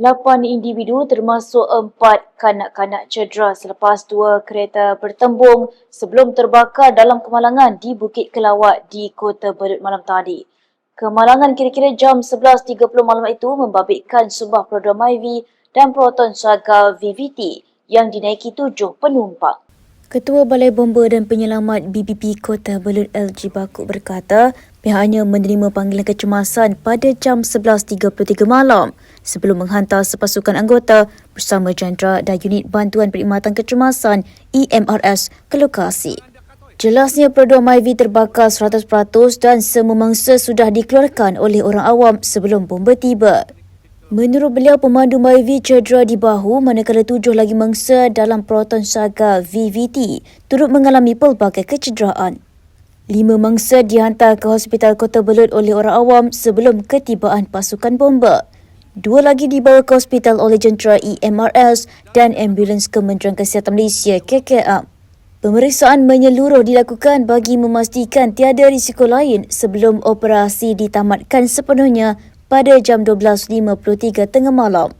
Lapan individu termasuk empat kanak-kanak cedera selepas dua kereta bertembung sebelum terbakar dalam kemalangan di Bukit Kelawat di Kota Belud malam tadi. Kemalangan kira-kira jam 11.30 malam itu membabitkan sebuah program IV dan proton saga VVT yang dinaiki tujuh penumpang. Ketua Balai Bomba dan Penyelamat BBP Kota Belud LG Bakuk berkata pihaknya menerima panggilan kecemasan pada jam 11.33 malam sebelum menghantar sepasukan anggota bersama jandera dan unit bantuan perkhidmatan kecemasan EMRS ke lokasi. Jelasnya program IV terbakar 100% dan semua mangsa sudah dikeluarkan oleh orang awam sebelum bomba tiba. Menurut beliau, pemandu MyV cedera di bahu manakala tujuh lagi mangsa dalam Proton Saga VVT turut mengalami pelbagai kecederaan. Lima mangsa dihantar ke Hospital Kota Belud oleh orang awam sebelum ketibaan pasukan bomba. Dua lagi dibawa ke hospital oleh jentera EMRS dan ambulans Kementerian Kesihatan Malaysia KKM. Pemeriksaan menyeluruh dilakukan bagi memastikan tiada risiko lain sebelum operasi ditamatkan sepenuhnya pada jam 12.53 tengah malam.